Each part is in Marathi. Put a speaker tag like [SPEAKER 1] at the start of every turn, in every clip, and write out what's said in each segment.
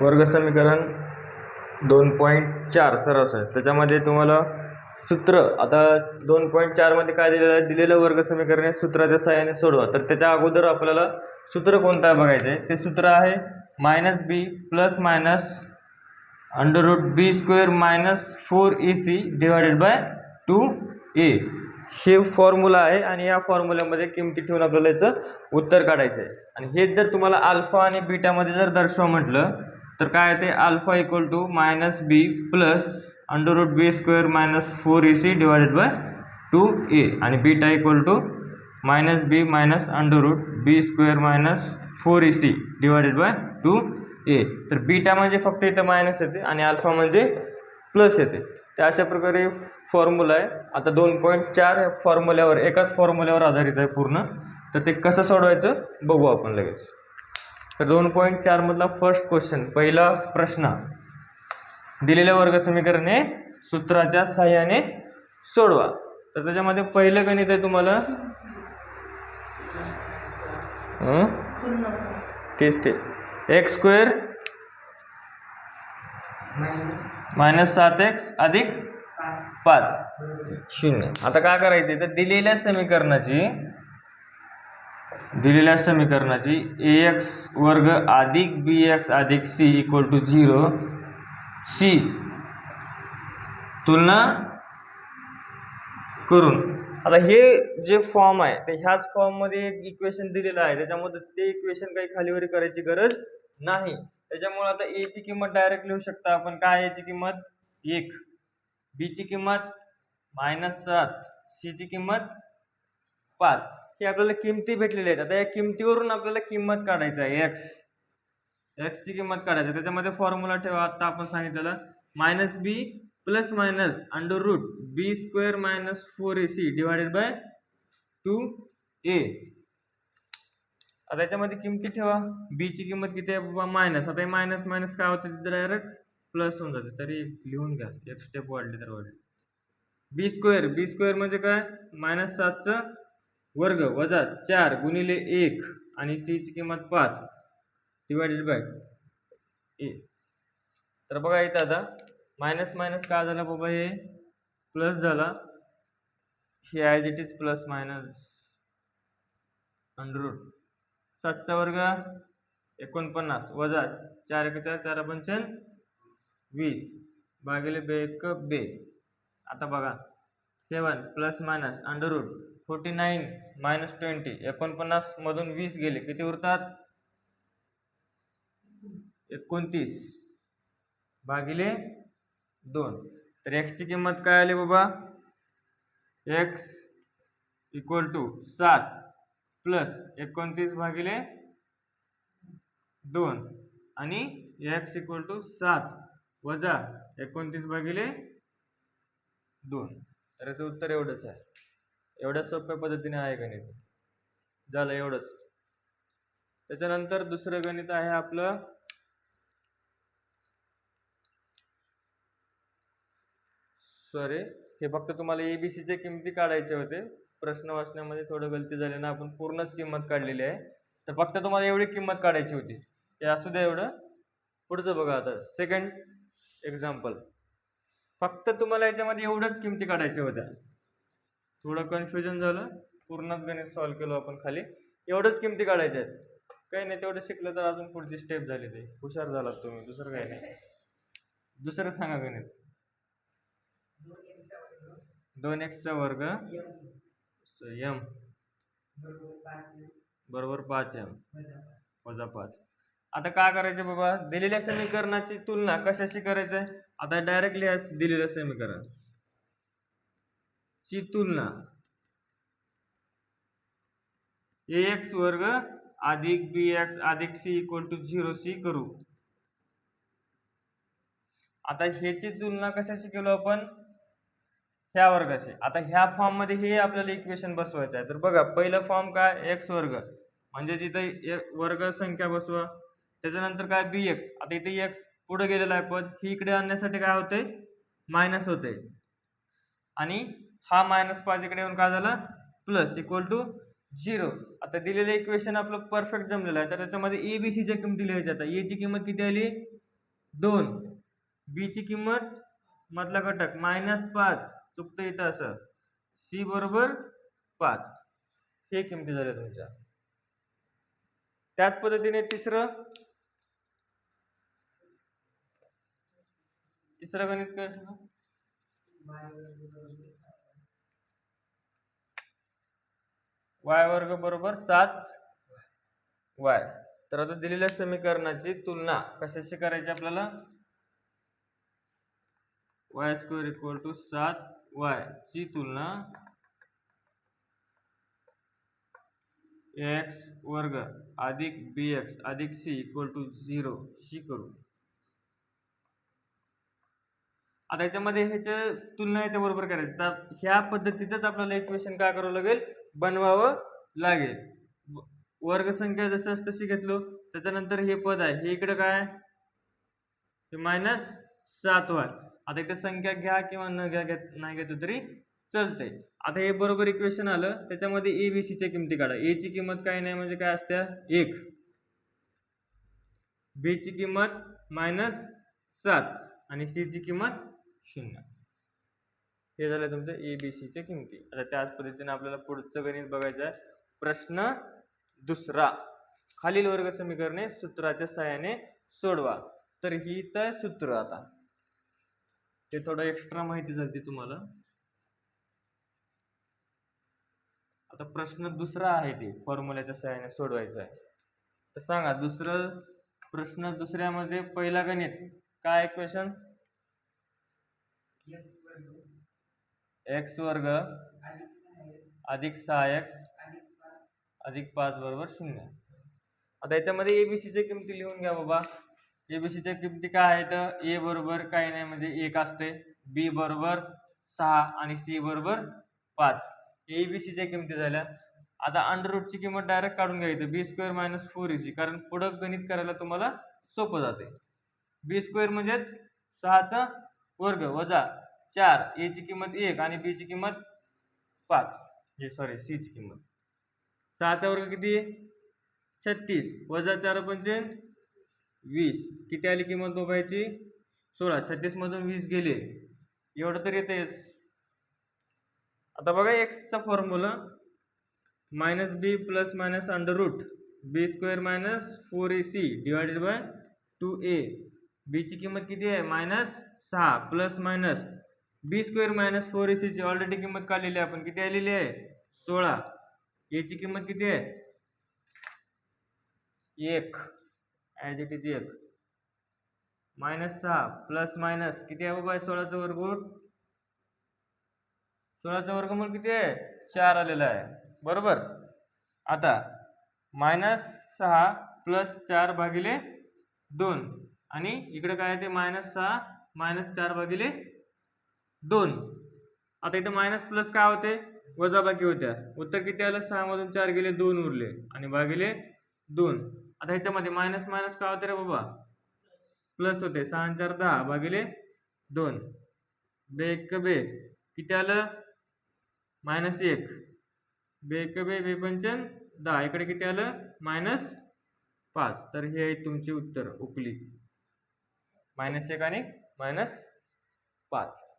[SPEAKER 1] वर्गसमीकरण दोन पॉईंट चार सरास आहे. त्याच्यामध्ये तुम्हाला सूत्र आता दोन पॉईंट चारमध्ये काय दिलेलं आहे? दिलेलं वर्ग समीकरण आहे सूत्राच्या सहाय्याने सोडवा. तर त्याच्या अगोदर आपल्याला सूत्र कोणतं आहे बघायचं आहे? ते सूत्र आहे minus B plus minus under root B square minus four A C divided by two A हे फॉर्म्युला आहे आणि या फॉर्म्युल्यामध्ये किमती ठेवून आपल्याला याचं उत्तर काढायचं आहे. आणि हेच जर तुम्हाला अल्फा आणि बीटामध्ये जर दर्शवा म्हटलं तर काय येते ते? Alpha equal to minus B plus under root B square minus four A C divided by two A आणि beta equal to minus B minus under root B square minus four A C divided by two A तर बीटा म्हणजे फक्त इथं मायनस येते आणि अल्फा म्हणजे प्लस येते. तर अशा प्रकारे फॉर्म्युला आहे. आता दोन पॉईंट चार फॉर्म्युल्यावर एकाच फॉर्म्युल्यावर आधारित आहे पूर्ण. तर ते कसं सोडवायचं? बघू आपण लगेच. तर दोन पॉईंट चारमधला फर्स्ट क्वेश्चन पहिला प्रश्न. दिलेले वर्ग समीकरणे सूत्राच्या सहाय्याने सोडवा. तर त्याच्यामध्ये पहिलं गणित आहे तुम्हाला. तेच ते. एक्स स्क्वेअर मायनस सात एक्स अधिक पाच. शून्य. आता काय करायचे तर दिलेल्या समीकरणाची दिलेल्या समीकरणाची ए एक्स वर्ग अधिक बी एक्स अधिक C equal to zero C तुलना करून. आता हे जे फॉर्म आहे तर ह्याच फॉर्ममध्ये एक इक्वेशन दिलेलं आहे. त्याच्यामध्ये ते इक्वेशन काही खालीवरी करायची गरज नाही. त्याच्यामुळे आता ए ची किंमत डायरेक्ट लिहू शकता आपण. काय याची किंमत? एक. बीची किंमत मायनस सात. सीची किंमत पाच. ही आपल्याला किमती भेटलेल्या आहेत. आता या किमतीवरून आपल्याला किंमत काढायचं आहे. एक्स एक्सची किंमत काढायची आहे. त्याच्यामध्ये फॉर्म्युला ठेवा. आता आपण सांगितलेलं minus B plus minus under root B square minus four A C divided by two A आता याच्यामध्ये किमती ठेवा. बीची किंमत किती आहे? बाबा मायनस आता मायनस मायनस काय होतं तिथे डायरेक्ट प्लस होऊन जाते. तरी लिहून घ्या. एक स्टेप वाढली तर वाढली. बी स्क्वेअर बी स्क्वेअर म्हणजे काय? मायनस सातचं वर्ग वजा चार गुणिले एक आणि सीची किंमत पाच डिवायडेड बाय ए तर बघा इथं आता मायनस मायनस का झालं बाबा हे? प्लस झाला. हे as it is plus minus under सातचा वर्ग एकोणपन्नास. वजा चार एक चार चार पंचन वीस. भागिले बे एक बे. आता बघा. Seven plus minus under forty nine minus twenty एकोणपन्नासमधून वीस गेले. किती उरतात? एकोणतीस. भागिले दोन. तर एक्सची किंमत काय आली बाबा? एक्स इक्वल टू सात प्लस एकोणतीस भागिले दोन. आणि एक्स इक्वल टू सात वजा एकोणतीस भागिले दोन. तर याचं उत्तर एवढंच आहे. एवढ्या सोप्या पद्धतीने आहे गणित. झालं एवढंच. त्याच्यानंतर दुसरं गणित आहे आपलं सॉरी हे फक्त तुम्हाला ए बी सीचे किमती काढायचे होते. प्रश्न वाचण्यामध्ये थोडं गलती झाली ना आपण पूर्णच किंमत काढलेली आहे. तर फक्त तुम्हाला एवढी किंमत काढायची होती. हे असू द्या एवढं. पुढचं बघा आता. सेकंड एक्झाम्पल फक्त तुम्हाला याच्यामध्ये एवढंच किमती काढायच्या होत्या. थोडं कन्फ्युजन झालं. पूर्णच गणित सॉल्व केलो आपण खाली. एवढंच किमती काढायच्या आहेत. काही नाही तेवढं शिकलं तर अजून पुढची स्टेप झाली ते. हुशार झालात तुम्ही दुसरं काही नाही. दुसरं सांगा गणित. दोन एक्सचा वर्ग. यम बरोबर पाच एम वजा पाच. आता काय करायचं बाबा? दिलेल्या समीकरणाची तुलना कशाशी करायचं आहे आता डायरेक्टली दिलेलं समीकरण. ची तुलना. ए एक्स वर्ग अधिक बी एक्स अधिक C equal to zero C करू. आता ह्याची तुलना कशाशी केलो आपण? ह्या वर्गाशी. आता ह्या फॉर्ममध्ये हे आपल्याला इक्वेशन बसवायचं आहे. तर बघा पहिलं फॉर्म काय? एक्स वर्ग. म्हणजे तिथं वर्ग संख्या बसवा. त्याच्यानंतर काय? बी एक्स आता इथे एक्स पुढे गेलेला आहे पद ही इकडे आणण्यासाठी काय होते मायनस होते आणि हा मायनस पाच इकडे येऊन काय झालं? प्लस इक्वल टू झिरो आता दिलेलं इक्वेशन आपलं परफेक्ट जमलेलं आहे. तर त्याच्यामध्ये ए बी सीच्या किमती लिहायच्या आता एची किंमत किती आली? दोन. बीची किंमत मधला घटक मायनस पाच. चुकतं इथं असं. सी बरोबर पाच. हे किमती झाल्या तुमच्या. त्याच पद्धतीने तिसरं. तिसरं गणित काय असणार वाय वर्ग बरोबर सात. वाय. तर आता दिलेल्या समीकरणाची तुलना कशाशी करायची आपल्याला? वाय स्क्वेअर इक्वल टू सात. वाय ची तुलना एक्स वर्ग अधिक बी एक्स अधिक सी इक्वल टू झिरो शी करू. आता याच्यामध्ये ह्याच्या तुलना याच्या बरोबर करायची. तर ह्या पद्धतीचंच आपल्याला इक्वेशन काय करावं लागेल? बनवावं लागेल. वर्गसंख्या जसं तशी घेतलो त्याच्यानंतर हे पद आहे. हे इकडं काय हे मायनस सात वाय आता इथे संख्या घ्या किंवा न घ्या घेत नाही घेतलं तरी चलते आता हे बरोबर इक्वेशन आलं त्याच्यामध्ये ए बी सीच्या किमती काढा. ए ची किंमत काय नाही म्हणजे काय असत्या? एक. बीची किंमत मायनस सात आणि सीची किंमत शून्य. हे झालं तुमचं ए बी सीच्या किमती. आता त्याच पद्धतीने आपल्याला पुढचं गणित बघायचं आहे. प्रश्न दुसरा. खालील वर्ग समीकरणे सूत्राच्या सहाय्याने सोडवा. तर ही तर सूत्र आता. ते थोडं एक्स्ट्रा माहिती झाली तुम्हाला. आता प्रश्न दुसरा आहे ते फॉर्म्युल्याच्या सहाय्याने सोडवायचा आहे. तर सांगा दुसरं प्रश्न दुसऱ्यामध्ये पहिला गणित. काय क्वेश्चन एक्स वर्ग अधिक सहा एक्स अधिक पाच बरोबर शून्य. आता याच्यामध्ये ए बी सीच्या किमती लिहून घ्या बाबा. ए बी सीच्या किमती काय आहेत? ए बरोबर काही नाही म्हणजे एक असते. बी बरोबर सहा आणि सी बरोबर पाच. ए बी सीच्या किमती झाल्या. आता अंडररूटची किंमत डायरेक्ट काढून घ्यायचं बी स्क्वेअर मायनस फोर इसी कारण पुढं गणित करायला तुम्हाला सोपं जाते. बी स्क्वेअर म्हणजेच सहाचा वर्ग वजा चार ए ची किंमत एक आणि बी ची किंमत पाच. हे सॉरी सी ची किंमत. सहाचा वर्ग किती? आहे छत्तीस. वजा चार पंचे वीस. किती आली किंमत बघायची? सोळा. छत्तीसमधून वीस गेले. एवढं तर येतेच आता बघा एक्सचा formula minus B plus minus under root B square minus four A C divided by two A बीची किंमत किती आहे? मायनस सहा. Plus minus B square minus four A सीची ऑलरेडी किंमत काढलेली आहे आपण. किती आलेली आहे? सोळा. एची किंमत किती आहे? एक. ॲज इट इज एक. मायनस सहा. Plus minus. किती आहे बाबा? सोळाचं वर्गमूळ सोळाचं वर्गमूळ किती आहे? चार आलेला आहे. बरोबर? आता मायनस सहा प्लस चार भागिले दोन. आणि इकडे काय आहे ते? मायनस सहा मायनस चार भागिले दोन. आता इथं मायनस प्लस काय होते? वजाबाकी होत्या. उत्तर किती आलं? सहामधून चार गेले दोन उरले. आणि भागिले दोन. आता ह्याच्यामध्ये मायनस मायनस काय होते रे बाबा? प्लस होते. सहा आणि चार दहा. भागिले दोन. बे एक बे. किती आलं? मायनस एक. बे एक बे बे पंचन दहा. इकडे किती आलं? मायनस पाच. तर हे आहे तुमची उत्तर उकली. मायनस एक आणि मायनस पाच.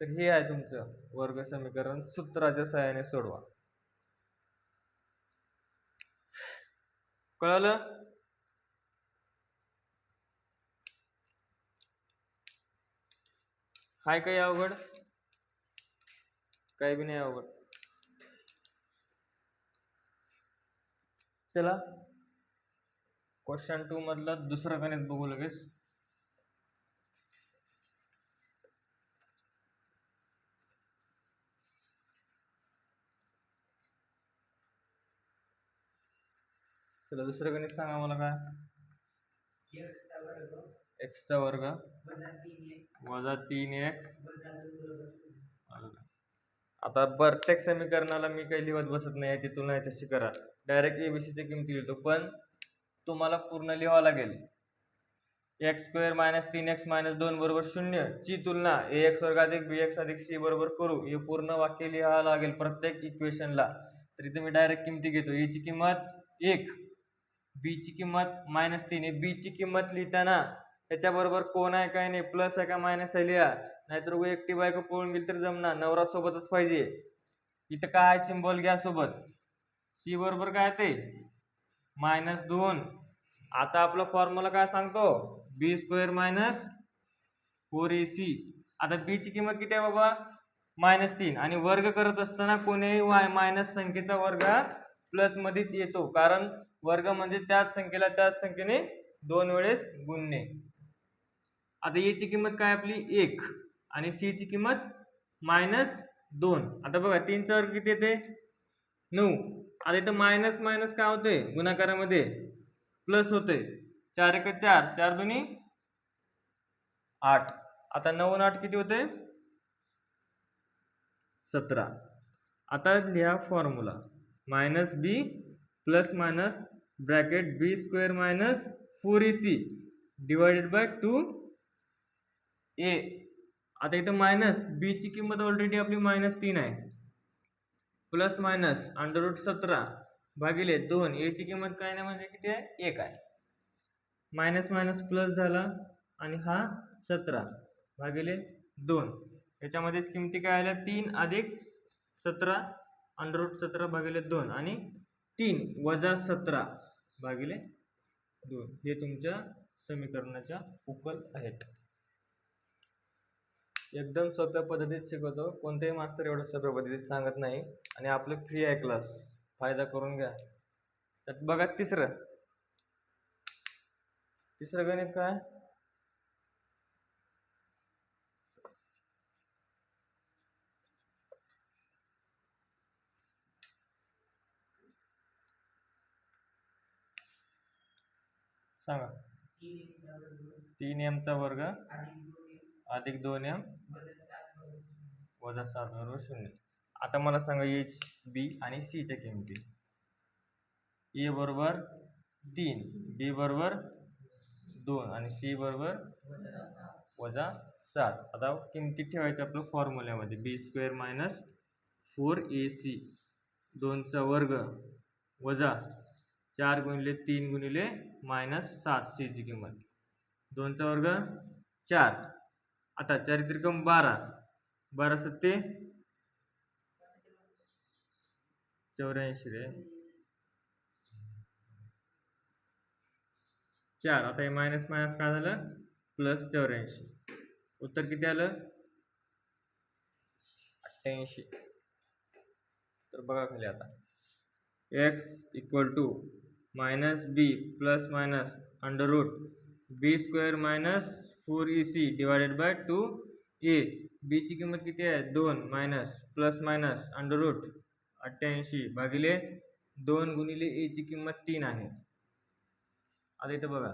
[SPEAKER 1] तर हे आहे तुमचं वर्ग समीकरण. सूत्राच्या सहाय्याने सोडवा. कळलं? हाय काही अवघड? काही बी नाही अवघड. चला. क्वेश्चन टू मधलं दुसरं गणित बघू लगेच. चला दुसरं गणित सांगा मला काय? एक्सचा वर्ग. वजा तीन एक्स आता प्रत्येक समीकरणाला मी काही लिहत बसत नाही याची तुलना याच्याशी करा. डायरेक्ट एबीसीच्या किमती लिहितो पण तुम्हाला पूर्ण लिहावं लागेल. एक्स स्क्वेअर मायनस तीन एक्स मायनस दोन बरोबर शून्य. ची तुलना ए एक्स वर्ग अधिक बी एक्स अधिक सी बरोबर करू. हे पूर्ण वाक्य लिहावं लागेल प्रत्येक इक्वेशनला तरी तुम्ही डायरेक्ट किमती घेतो. याची किंमत एक. बीची किंमत मायनस तीन आहे. बीची किंमत लिहिताना त्याच्याबरोबर कोण आहे काय नाही प्लस आहे का मायनस आहे लिहा. नाहीतर उगा एकटी बायको पळून गेली तर जमणार. नवरा सोबतच पाहिजे. इथं काय सिम्बॉल घ्या सोबत. सी बरोबर काय ते? मायनस दोन. आता आपला फॉर्म्युला काय सांगतो? B square minus four a c आता बीची किंमत किती आहे बाबा? मायनस तीन. आणि वर्ग करत असताना कोणीही वाय मायनस संख्येचा वर्ग प्लसमध्येच प्लस मध्येच येतो. कारण वर्ग म्हणजे त्याच संख्येला त्याच संख्येने दोन वेळेस गुणणे. आता याची किंमत काय आपली? एक. आणि सी ची किंमत मायनस दोन. आता बघा तीनचा वर्ग किती येते? नऊ. आता इथं मायनस मायनस काय होते गुणाकारामध्ये प्लस होते चार एक चार. चार दोन्ही आठ. आता नऊ आठ किती होते सतरा. आता लिहा formula minus b plus minus bracket b square minus four a c divided by two a. आता इथं मायनस बीची किंमत ऑलरेडी आपली मायनस तीन आहे. प्लस मायनस अंडररूट सतरा भागिले दोन एची किंमत काय नाही म्हणजे किती आहे? एक आहे. मायनस मायनस प्लस झाला आणि हा सतरा भागिले दोन. याच्यामध्येच किमती काय आल्या? तीन अधिक सतरा अंडररूट सतरा भागिले दोन आणि तीन वजा सतरा भागिले दोन. हे तुमच्या समीकरणाच्या उकल आहेत. एकदम सोप्या पद्धतीत शिकवतो. कोणतेही मास्तर एवढं सोप्या पद्धतीत सांगत नाही. आणि आपलं फ्री आहे क्लास फायदा करून घ्या. त्यात बघा तिसरं. तिसरं गणित काय? सांगा. तीन एमचा वर्ग अधिक दोन एम वजा सात बरोबर शून्य. आता मला सांगा एच बी आणि सीच्या किमती. ए बरोबर तीन बी बरोबर दोन आणि सी बरोबर वजा सात. आता किमती ठेवायच्या आपलं फॉर्म्युल्यामध्ये b square minus four a c दोनचा वर्ग वजा चार गुणिले तीन गुणिले मायनस सात सीची किंमत. दोनचा वर्ग चार. आता चारित्रिकम बारा. बारा सत्ते चौऱ्याऐंशी रे. चार. आता हे मायनस मायनस काय झालं? प्लस चौऱ्याऐंशी. उत्तर किती आलं? अठ्ठ्याऐंशी. तर बघा खाली आता. X equal to minus b plus minus under root. B square minus four e c divided by two a. बीची किंमत किती आहे? दोन minus plus minus under root अठ्ठ्याऐंशी भागिले दोन गुणिले एची किंमत तीन आहे. आता इथं बघा.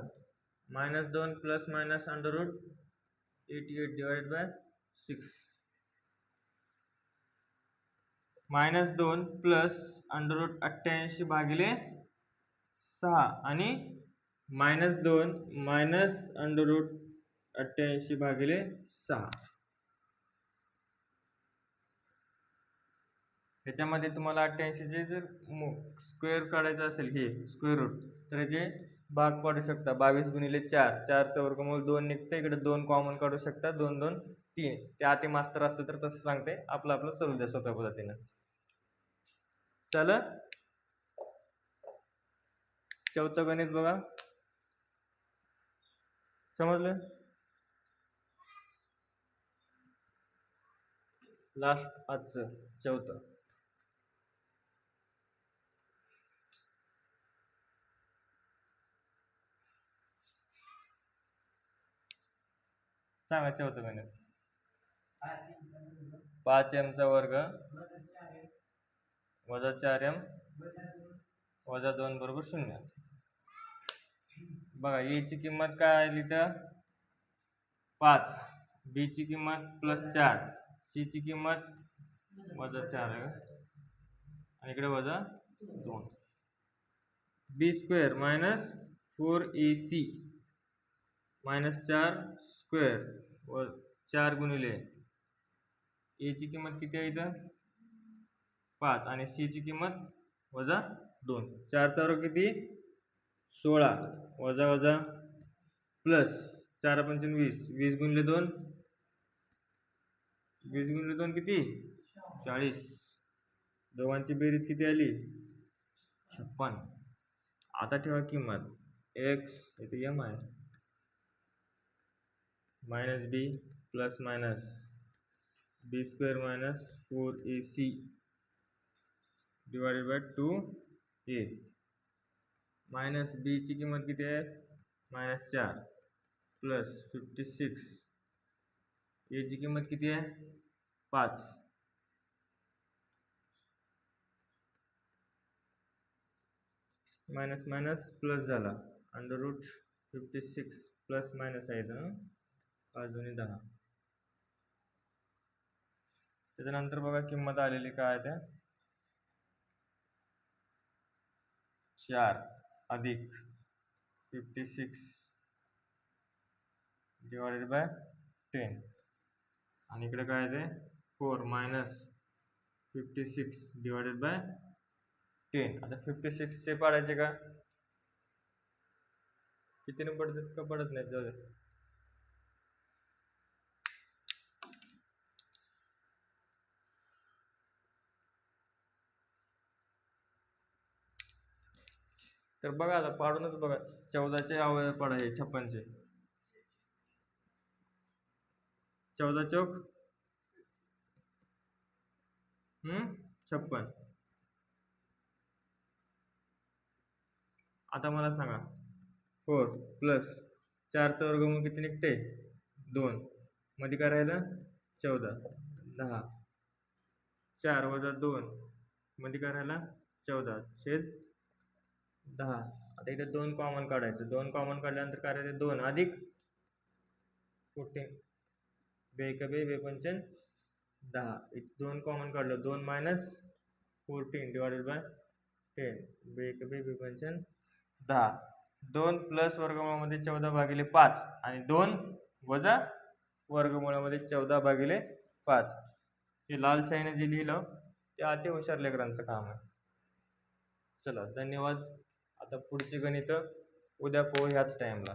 [SPEAKER 1] मायनस दोन plus minus under root eighty eight divided by six. Minus दोन प्लस अंडर रूट अठ्ठ्याऐंशी भागिले सहा आणि मायनस दोन मायनस अंडर रूट अठ्ठ्याऐंशी भागिले सहा. ह्याच्यामध्ये तुम्हाला अठ्ठ्याऐंशीचे जर स्क्वेअर काढायचं असेल हे स्क्वेअर रूट तर याचे भाग पाडू शकता. बावीस गुणिले चार चारचं वर्गमूल दोन निघतं इकडे दोन कॉमन काढू शकता. दोन दोन तीन. ते आधी मास्तर असतं तर तसं सांगते. आपलं आपलं सोडू द्या सोप्या पद्धतीनं. चला. चौथं गणित बघा. समजलं? लास्ट आजचं चौथं. सांगा चौथं गणित. पाच एमचा वर्ग. वजा चार एम वजा दोन बरोबर शून्य. बघा एची किंमत काय आली तर पाच. बीची किंमत प्लस चार. सीची किंमत वजा चार आहे आणि इकडे वजा दोन. B square minus four a c minus चार स्क्वेअर व चार गुणिले एची किंमत किती आहे इथं? पाच. आणि सीची किंमत वजा दोन. चार चार किती? सोळा. वजा वजा प्लस चार पंचवीस वीस. वीस गुणले दोन. वीस गुणले दोन किती? चाळीस. दोघांची बेरीज किती आली? छप्पन. आता ठेवा किंमत. एक्स इथे एम आहे. Minus B plus minus B square minus four A C divided by two A minus बीची किंमत किती आहे? मायनस चार. Plus fifty six. एची किंमत किती आहे? पाच. मायनस मायनस प्लस झाला. Under root fifty six plus minus आहे इथं पाच दोन्ही दहा. त्याच्यानंतर बघा किंमत आलेली काय आहे त्या? चार. अधिक fifty six divided by ten आणि इकडे काय ते four minus fifty six divided by ten आता फिफ्टी सिक्सचे पाडायचे का? कितीने पडतात का पडत नाहीत जाऊ तर बघा आता पाडूनच बघा. चौदाचे अवयव आहे छप्पनचे. चौदा चौक. छप्पन. आता मला सांगा. फोर प्लस चारचं वर्गमूळ किती निघते? दोन. मध्ये काय राहिलं? चौदा. दहा. चार वजा दोन. मध्ये काय राहिला? चौदा. छेद दहा. आता इथे दोन कॉमन काढायचं. दोन कॉमन काढल्यानंतर काय राहते? दोन. अधिक फोर्टीन बेकबे बेपंचन बे दहा. इथे दोन कॉमन काढलं. दोन minus fourteen divided by ten बेकबे बेपंचन बे दहा. दोन प्लस वर्गमुळामध्ये चौदा भागिले पाच. आणि दोन वजा वर्गमुळामध्ये चौदा भागिले पाच. हे लाल शाईने जे लिहिलं ते अति हुशार लेकरांचं काम आहे. चला धन्यवाद. आता पुढची गणितं उद्या पाहू ह्याच टाईमला